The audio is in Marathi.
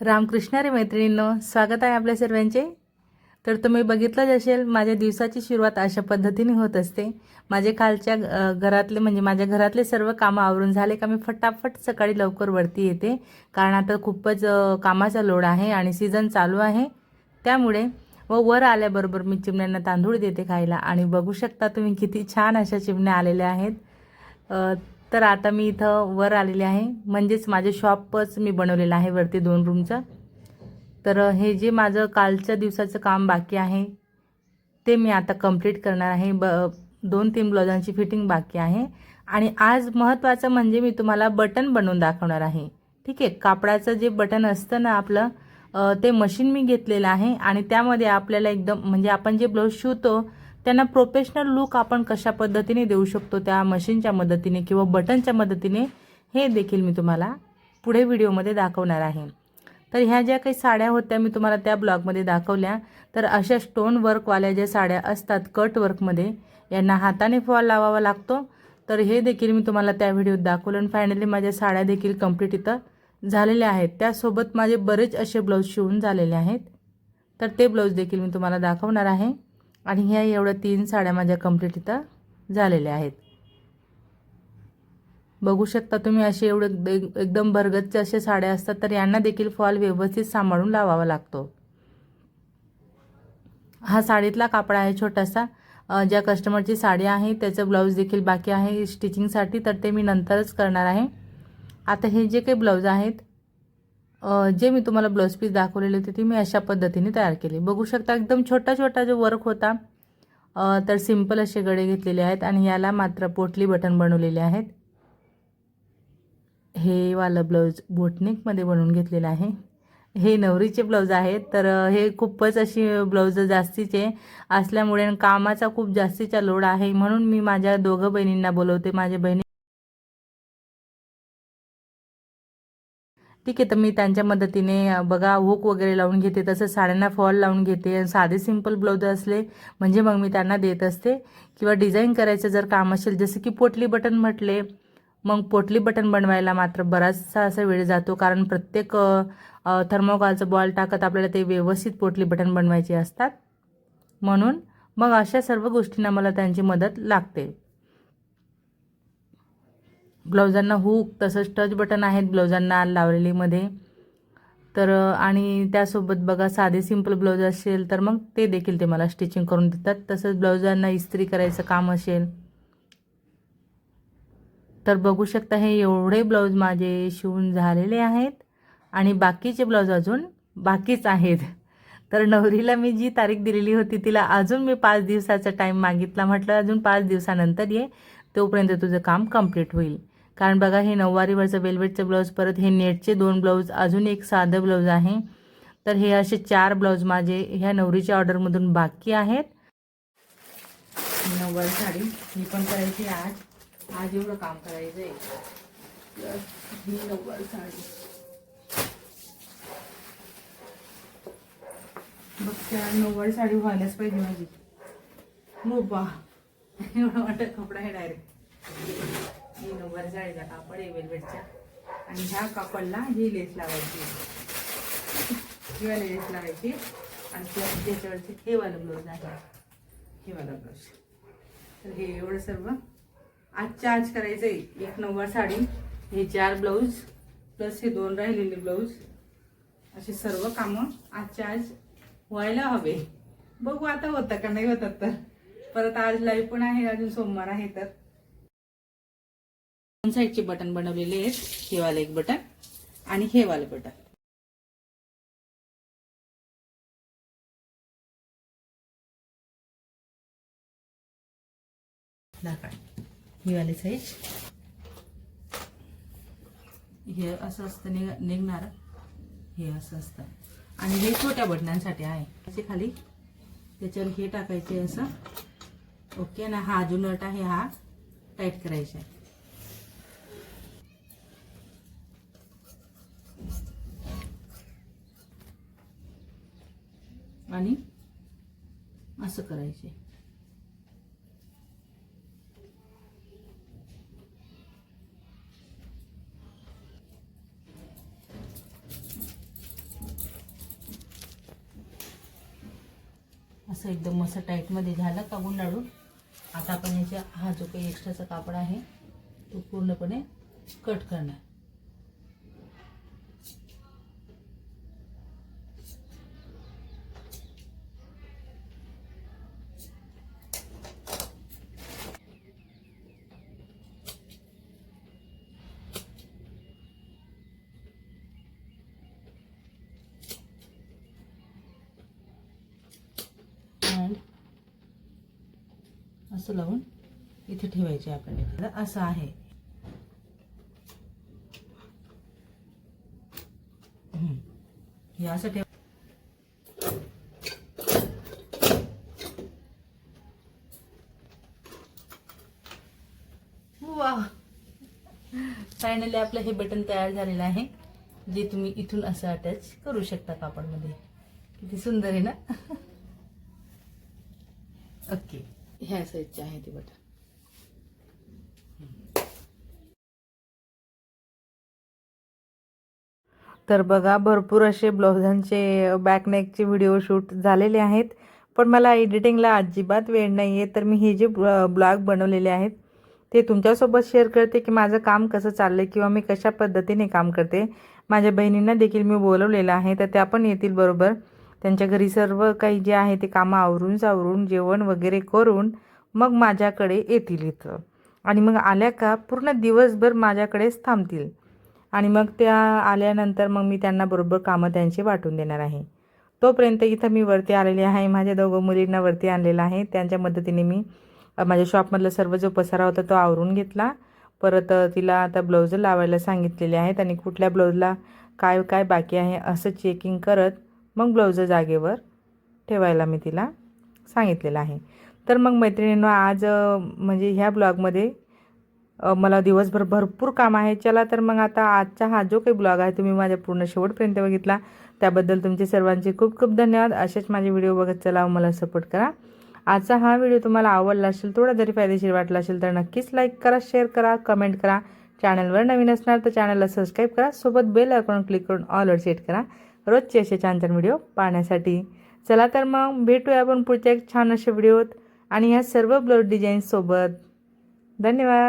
रामकृष्णारे मैत्रिणींनो स्वागत आहे आपल्या सर्वांचे. तर तुम्ही बघितलंच असेल माझ्या दिवसाची सुरुवात अशा पद्धतीने होत असते. माझे खालच्या घरातले म्हणजे माझ्या घरातले सर्व कामं आवरून झाले का मी फटाफट सकाळी लवकर वरती येते. कारण आता खूपच कामाचा लोड आहे आणि सीझन चालू आहे. त्यामुळे व वर आल्याबरोबर मी चिमण्यांना तांदूळ देते खायला. आणि बघू शकता तुम्ही किती छान अशा चिमण्या आलेल्या आहेत. तर आता मी इथं वर आलेले आहे. म्हणजेच माझे शॉपच मी बनवलेलं आहे वरती दोन रूमचं तर हे जे माझं कालच्या दिवसाचं काम बाकी आहे ते मी आता कंप्लीट करणार आहे. ब दोन तीन ब्लाउजांची फिटिंग बाकी आहे. आणि आज महत्त्वाचं म्हणजे मी तुम्हाला बटन बनवून दाखवणार आहे. ठीक आहे? कापडाचं जे बटन असतं ना आपलं ते मशीन मी घेतलेलं आहे. आणि त्यामध्ये आपल्याला एकदम म्हणजे आपण जे ब्लाऊज शिवतो त्यांना प्रोफेशनल लुक आपण कशा पद्धतीने देऊ शकतो त्या मशीनच्या मदतीने किंवा बटनच्या मदतीने हे देखील मी तुम्हाला पुढे व्हिडिओमध्ये दाखवणार आहे. तर ह्या ज्या काही साड्या होत्या मी तुम्हाला त्या ब्लॉगमध्ये दाखवल्या. तर अशा स्टोन वर्कवाल्या ज्या साड्या असतात कट वर्कमध्ये यांना हाताने फॉल लावावा लागतो. तर हे देखील मी तुम्हाला त्या व्हिडिओत दाखवलं. आणि फायनली माझ्या साड्या देखील कंप्लीट इथं झालेल्या आहेत. त्यासोबत माझे बरेच असे ब्लाऊज शिवून झालेले आहेत. तर ते ब्लाऊज देखील मी तुम्हाला दाखवणार आहे. आणि ह्या एवढ्या तीन साड्या माझ्या कंप्लीट इथं झालेल्या आहेत. बघू शकता तुम्ही असे एवढे एकदम भरगतचे असे साड्या असतात तर यांना देखील फॉल व्यवस्थित सांभाळून लावावा लागतो. हा साडीतला कापडा आहे छोटासा. ज्या कस्टमरची साडी आहे त्याचं ब्लाऊज देखील बाकी आहे स्टिचिंगसाठी तर ते मी नंतरच करणार आहे. आता हे जे काही ब्लाऊज आहेत जे मी तुम्हाला ब्लाऊज पीस दाखवलेले होते ते मी अशा पद्धतीने तयार केले. बघू शकता एकदम छोटा छोटा जो वर्क होता तर सिंपल असे गडे घेतलेले आहेत आणि याला मात्र पोटली बटन बनवलेले आहेत. हे वालं ब्लाऊज बोटनिकमध्ये बनवून घेतलेलं आहे. हे नवरीचे ब्लाऊज आहेत तर हे खूपच अशी ब्लाऊज जास्तीचे असल्यामुळे कामाचा खूप जास्तीचा लोड आहे म्हणून मी माझ्या दोघं बहिणींना बोलवते माझ्या बहिणी ठीक आहे तर मी त्यांच्या मदतीने बघा हुक वगैरे लावून घेते तसं साड्यांना फॉल लावून घेते साधे सिंपल ब्लाऊज असले म्हणजे मग मी त्यांना देत असते. किंवा डिझाईन करायचं जर काम असेल जसं की पोटली बटन म्हटले मग पोटली बटन बनवायला मात्र बराचसा असा वेळ जातो कारण प्रत्येक थर्मोकॉलचं बॉल टाकत आपल्याला ते व्यवस्थित पोटली बटन बनवायचे असतात. म्हणून मग अशा सर्व गोष्टींना मला त्यांची मदत लागते. ब्लाउजांना हुक तसंच टच बटन आहेत ब्लाउजांना लावलेलीमध्ये. तर आणि त्यासोबत बघा साधे सिंपल ब्लाऊज असेल तर मग ते देखील ते मला स्टिचिंग करून देतात. तसंच ब्लाउजांना इस्त्री करायचं काम असेल तर बघू शकता हे एवढे ब्लाऊज माझे शिवून झालेले आहेत. आणि बाकीचे ब्लाऊज अजून बाकीच आहेत. तर नवरीला मी जी तारीख दिलेली होती तिला अजून मी पाच दिवसाचा टाईम मागितला. म्हटलं अजून पाच दिवसानंतर ये तोपर्यंत तुझं काम कंप्लीट होईल. कारण बघा हे नऊवारीवरचं वेल्वेटचं ब्लाऊज परत हे नेटचे दोन ब्लाऊज अजून एक साधं ब्लाऊज आहे. तर हे असे चार ब्लाऊज माझे ह्या नवरीच्या ऑर्डरमधून बाकी आहेत. नऊवारी साडी ही पण करायची आज. आज एवढं काम करायचं आहे ही नऊवारी साडी. बघ त्या नऊवारी साडी व्हायलाच पाहिजे माझी. हो बा एवढा वाटत कपडा आहे डायरेक्ट ही नंबर साडीचा कापड आहे वेलवेटच्या. आणि ह्या कापडला ही लेस लावायची. ही लेस लावायची. आणि त्याच्यावरती हे वाला ब्लाऊज आहे. हे वाला ब्लाऊज. तर हे एवढं सर्व आजच्या आज करायचं आहे एक नंबर साडी हे चार ब्लाऊज प्लस हे दोन राहिलेले ब्लाऊज. असे सर्व कामं आजच्या आज व्हायला हवे. बघू आता होतं का नाही होतात तर. परत आज लाईव्ह पण आहे अजून सोमवार आहे तर. दोन साईडचे बटन बनवलेले आहेत. हे वाले एक बटन आणि हे वाले बटन. ही वाली साईज? हे असं असतं निघ निघणार. हे असं असतं. आणि हे छोट्या बटनांसाठी आहे. त्याचे खाली त्याच्यावर हे टाकायचे असं. ओके ना हा जो नट आहे हा टाईट करायचा आहे. आणि असं करायचे. असं एकदम मस्त टाईटमध्ये झालं का गुंडाळून? आता आपण याच्या हा जो काही एक्स्ट्राचा कापड आहे तो पूर्णपणे कट करणार. असं लावून इथे ठेवायचे आपण असं आहे. हे असं ठेव. वा. फायनली आपलं हे बटन तयार झालेलं आहे जे तुम्ही इथून असं अटॅच करू शकता कापडमध्ये. किती सुंदर आहे ना? ओके ह्या साईजचे आहे ते बटन. तर बघा भरपूर असे ब्लाउजांचे बॅकनेकचे व्हिडिओ शूट झालेले आहेत. पण मला एडिटिंगला अजिबात वेळ नाही आहे तर मी हे जे ब्लॉग बनवलेले आहेत ते तुमच्यासोबत शेअर करते की माझं काम कसं चाललं आहे किंवा मी कशा पद्धतीने काम करते. माझ्या बहिणींना देखील मी बोलवलेलं आहे तर त्या पण येतील बरोबर. त्यांच्या घरी सर्व काही जे आहे ते कामं आवरून सावरून जेवण वगैरे करून मग माझ्याकडे येतील इथं. आणि मग आल्या का पूर्ण दिवसभर माझ्याकडेच थांबतील. आणि मग त्या आल्यानंतर मग मी त्यांना बरोबर कामं त्यांची वाटून देणार आहे. तोपर्यंत इथं मी वरती आलेली आहे. माझ्या दोघं मुलींना वरती आणलेलं आहे. त्यांच्या मदतीने मी माझ्या शॉपमधला सर्व जो पसारा होता तो आवरून घेतला. परत तिला आता ब्लाऊज लावायला सांगितलेले आहेत आणि कुठल्या ब्लाऊजला काय काय बाकी आहे असं चेकिंग करत मग ब्लाऊज जागेवर ठेवायला मी तिला सांगितलेलं आहे. तर मग मैत्रिणींनो आज म्हणजे ह्या ब्लॉगमध्ये मला दिवसभर भरपूर काम आहे. चला तर मग आता आजचा हा जो काही ब्लॉग आहे तुम्ही माझ्या पूर्ण शेवटपर्यंत बघितला. त्याबद्दल तुमचे सर्वांचे खूप खूप धन्यवाद. असेच माझे व्हिडिओ बघत चला मला सपोर्ट करा. आजचा हा व्हिडिओ तुम्हाला आवडला असेल थोडा जरी फायदेशीर वाटला असेल तर नक्कीच लाईक करा शेअर करा कमेंट करा. चॅनलवर नवीन असणार तर चॅनलला सबस्क्राईब करा. सोबत बेल अकाउंट क्लिक करून ऑलवर सेट करा. रोजचे असे छान छान व्हिडिओ पाहण्यासाठी. चला तर मग भेटूया आपण पुढच्या एक छान असे व्हिडिओत आणि ह्या सर्व ब्लाऊज डिझाईन्ससोबत. धन्यवाद.